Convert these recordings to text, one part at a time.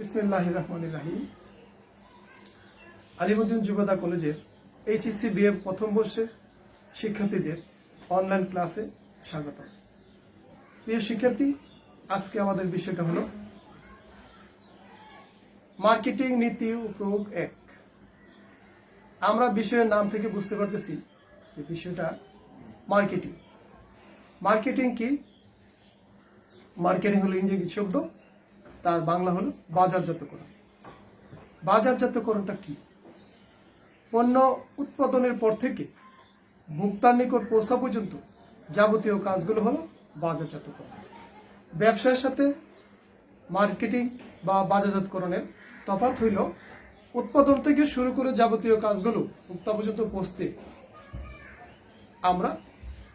বিসমিল্লাহ রহমান রাহিম। আলিমুদ্দিন যুবদা কলেজের HSC BA প্রথম বর্ষের শিক্ষার্থীদের অনলাইন ক্লাসে স্বাগত। প্রিয় শিক্ষার্থী, আজকে আমাদের বিষয়টা হলো মার্কেটিং নীতি প্রয়োগ এক। আমরা বিষয়ের নাম থেকে বুঝতে পারতেছি যে বিষয়টা মার্কেটিং। মার্কেটিং কি? মার্কেটিং হলো ইংরেজি শব্দ তার বাংলা হলো বাজারজাতকরণ বাজারজাতকরণটা কি? পণ্য উৎপাদনের পর থেকে ভোক্তার নিকট পৌঁছা পর্যন্ত যাবতীয় কাজগুলো হলো বাজারজাতকরণ ব্যবসার সাথে মার্কেটিং বা বাজারজাতকরণের তফাৎ হইল উৎপাদন থেকে শুরু করে যাবতীয় কাজগুলো ভোক্তা পর্যন্ত পৌঁছতে আমরা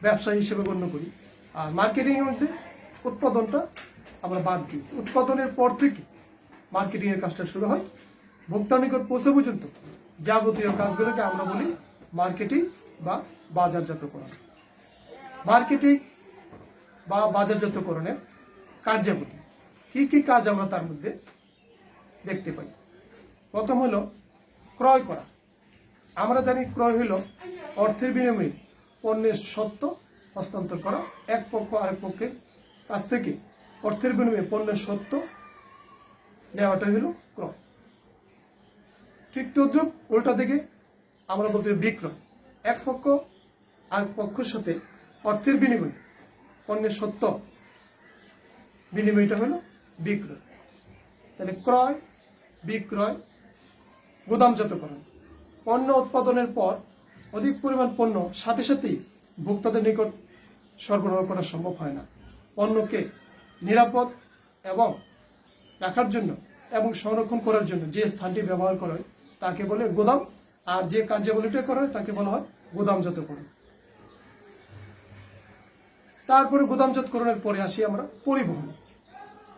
ব্যবসা হিসেবে গণ্য করি। আর মার্কেটিংয়ের মধ্যে উৎপাদনটা আমরা বাদ দিই। উৎপাদনের পর থেকে মার্কেটিং এর কাজটা শুরু হয়। ভোক্তা নিকট পৌঁছে পর্যন্ত যাবতীয় কাজগুলোকে আমরা বলি মার্কেটিং বা বাজারজাতকরণ। মার্কেটিং বা বাজারজাতকরণের কার্যাবলী। কি কি কাজ আমরা তার মধ্যে দেখতে পাই? প্রথম হলো ক্রয় করা। আমরা জানি ক্রয় হলো অর্থের বিনিময়ে পণ্যের সত্য হস্তান্তর করা, এক পক্ষ আরেক পক্ষের কাছ থেকে অর্থের বিনিময়ে পণ্যের সত্য নেওয়াটা হলো ক্রয় ঠিক তদ্রুপ উল্টা দিকে আমরা বলতে বিক্রয় এক পক্ষ আরেক পক্ষের সাথে অর্থের বিনিময়ে পণ্যের সত্য বিনিময়টা হলো বিক্রয়। তাহলে ক্রয়, বিক্রয়, গুদামজাতকরণ। পণ্য উৎপাদনের পর অধিক পরিমাণ পণ্য সাথে সাথেই ভোক্তাদের নিকট সরবরাহ করা সম্ভব হয় না। পণ্যকে নিরাপদ এবং রাখার জন্য এবং সংরক্ষণ করার জন্য যে স্থানটি ব্যবহার করা হয়, তাকে বলে গোদাম। আর যে কার্যাবলীটা করা হয়, তাকে বলা হয় গোদামজাতকরণ তারপরে গুদামজাতকরণের পরে আসি আমরা পরিবহন।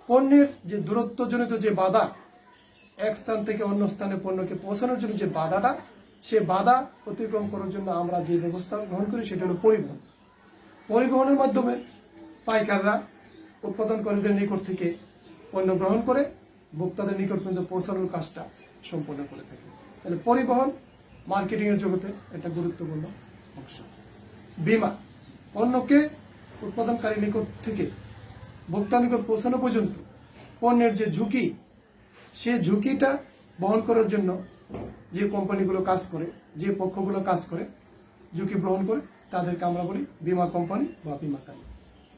পণ্যের যে দূরত্বজনিত যে বাধা, এক স্থান থেকে অন্য স্থানে পণ্যকে পৌঁছানোর জন্য যে বাধাটা, সে বাধা অতিক্রম করার জন্য আমরা যে ব্যবস্থা গ্রহণ করি, সেটা হলো পরিবহন। পরিবহনের মাধ্যমে পাইকাররা উৎপাদনকারীদের নিকট থেকে পণ্য গ্রহণ করে ভোক্তাদের নিকট পর্যন্ত পৌঁছানোর কাজটা সম্পন্ন করে থাকে। তাহলে পরিবহন মার্কেটিং এর জগতে একটা গুরুত্বপূর্ণ অংশ। বিমা, পণ্যকে উৎপাদনকারী নিকট থেকে ভোক্তা নিকট পৌঁছানো পর্যন্ত পণ্যের যে ঝুঁকি, সে ঝুঁকিটা বহন করার জন্য যে কোম্পানিগুলো কাজ করে, যে পক্ষগুলো কাজ করে, ঝুঁকি গ্রহণ করে, তাদেরকে আমরা বলি বিমা কোম্পানি বা বিমাকারী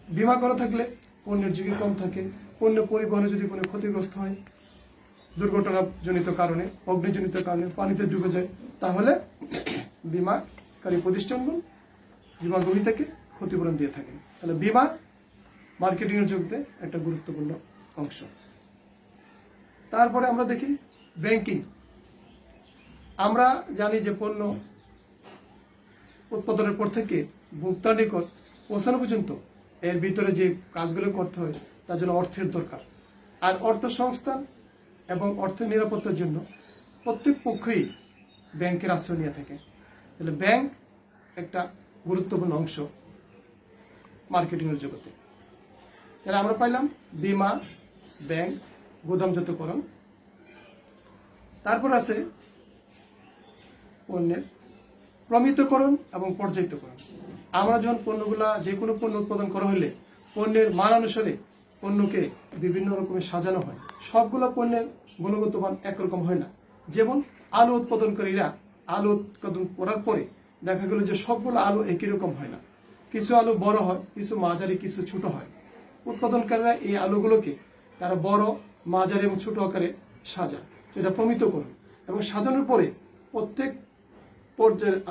বিমা করা থাকলে পণ্যের ঝুঁকি কম থাকে, পণ্য পরিবহনে যদি কোনো ক্ষতিগ্রস্ত হয়, দুর্ঘটনাজনিত কারণে, অগ্নিজনিত কারণে পানিতে ডুবে যায়, তাহলে বিমাকারী প্রতিষ্ঠানগুলো বিমা গ্রহীতাকে ক্ষতিপূরণ দিয়ে থাকে। তাহলে বিমা মার্কেটিং এর জগতে একটা গুরুত্বপূর্ণ অংশ। তারপরে আমরা দেখি ব্যাংকিং। আমরা জানি যে পণ্য উৎপাদনের পর থেকে ভোক্তার নিকট পৌঁছানো পর্যন্ত এর ভিতরে যে কাজগুলো করতে হয়, তার জন্য অর্থের দরকার। আর অর্থ সংস্থান এবং অর্থের নিরাপত্তার জন্য প্রত্যেক পক্ষই ব্যাংকের আশ্রয় নিয়ে থাকে। তাহলে ব্যাংক একটা গুরুত্বপূর্ণ অংশ মার্কেটিংয়ের জগতে। তাহলে আমরা পাইলাম বিমা, ব্যাংক, গুদামজাতকরণ। তারপর আছে পণ্যের প্রমিতকরণ এবং পর্যায়িতকরণ। আমরা যখন পণ্যগুলা যে কোনো পণ্য উৎপাদন করা হলে পণ্যের মান অনুসারে পণ্যকে বিভিন্ন রকমের সাজানো হয়। সবগুলো পণ্যের গুণগত মান একরকম হয় না। যেমন আলু উৎপাদনকারীরা আলু উৎপাদন করার পরে দেখা গেল যে সবগুলো আলু একই রকম হয় না। কিছু আলু বড় হয়, কিছু মাঝারি, কিছু ছোট হয়। উৎপাদনকারীরা এই আলুগুলোকে তারা বড়, মাঝারি এবং ছোট আকারে সাজা সাজায় যেটা প্রমিতকরণ। এবং সাজানোর পরে প্রত্যেক পর্যায়ের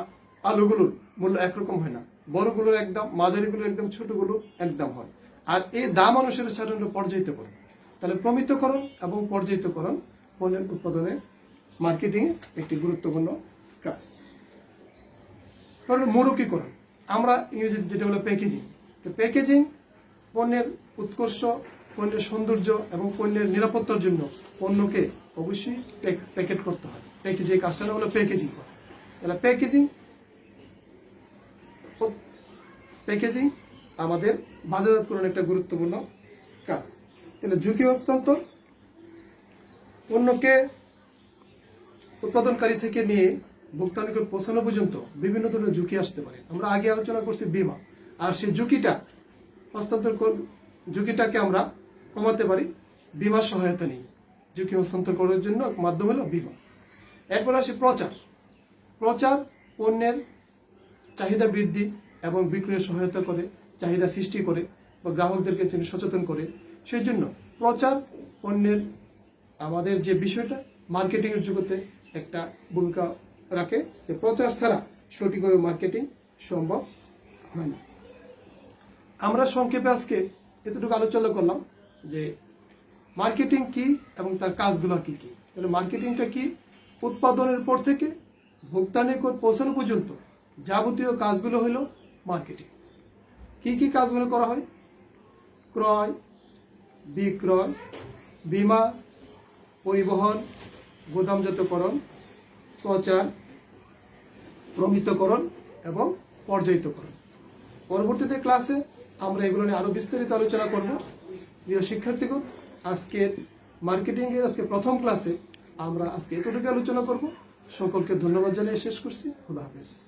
আলুগুলোর মূল্য একরকম হয় না। বড়গুলোর একদম মাঝারিগুলোর একদম ছোটগুলো একদম হয়। আর এই দাম অনুসারে সাধারণত পর্যায়িতকরণ তাহলে প্রমিতকরণ এবং পর্যায়িতকরণ পণ্যের উৎপাদনে মার্কেটিং একটি গুরুত্বপূর্ণ কাজ। মোড়কীকরণ আমরা ইংরেজিতে যেটা হলো প্যাকেজিং তো প্যাকেজিং পণ্যের উৎকর্ষ, পণ্যের সৌন্দর্য এবং পণ্যের নিরাপত্তার জন্য পণ্যকে অবশ্যই প্যাক- প্যাকেট করতে হয়। প্যাকে যে কাজটা হলো প্যাকেজিং করা। তাহলে প্যাকেজিং প্যাকেজিং আমাদের বাজারজাতকরণ একটা গুরুত্বপূর্ণ কাজ। তাহলে ঝুঁকি হস্তান্তর পণ্যকে উৎপাদনকারী থেকে নিয়ে ভোক্তানিকট পৌঁছানো পর্যন্ত বিভিন্ন ধরনের ঝুঁকি আসতে পারে। আমরা আগে আলোচনা করছি বিমা। আর সেই ঝুঁকিটা হস্তান্তর ঝুঁকিটাকে আমরা কমাতে পারি বিমার সহায়তা নিয়ে। ঝুঁকি হস্তান্তর করার জন্য মাধ্যম হলো বিমা। এরপর আসি প্রচার। প্রচার পণ্যের চাহিদা বৃদ্ধি এবং বিক্রয়ে সহায়তা করে, চাহিদা সৃষ্টি করে বা গ্রাহকদেরকে জন্য সচেতন করে। সেই জন্য প্রচার পণ্যের আমাদের যে বিষয়টা মার্কেটিং এর জগতে একটা ভূমিকা রাখে যে প্রচার ছাড়া সঠিকভাবে মার্কেটিং সম্ভব হয় না। আমরা সংক্ষেপে আজকে এতটুকু আলোচনা করলাম যে মার্কেটিং কি এবং তার কাজগুলো কি কি। তাহলে মার্কেটিংটা কি? উৎপাদনের পর থেকে নিকট পৌঁছানো পর্যন্ত যাবতীয় কাজগুলো হলো মার্কেটিং কি কি কাজগুলো করা হয়? ক্রয়, বিক্রয়, বিমা, পরিবহন, গুদামজাতকরণ, প্রচার, প্রমিতকরণ এবং পর্যায়িতকরণ। পরবর্তীতে ক্লাসে আমরা এগুলো নিয়ে আরও বিস্তারিত আলোচনা করব। প্রিয় শিক্ষার্থীগণ, আজকের মার্কেটিং এর আজকে প্রথম ক্লাসে আমরা আজকে এতটুকু আলোচনা করব। সকলকে ধন্যবাদ জানিয়ে শেষ করছি। খুদা হাফেজ।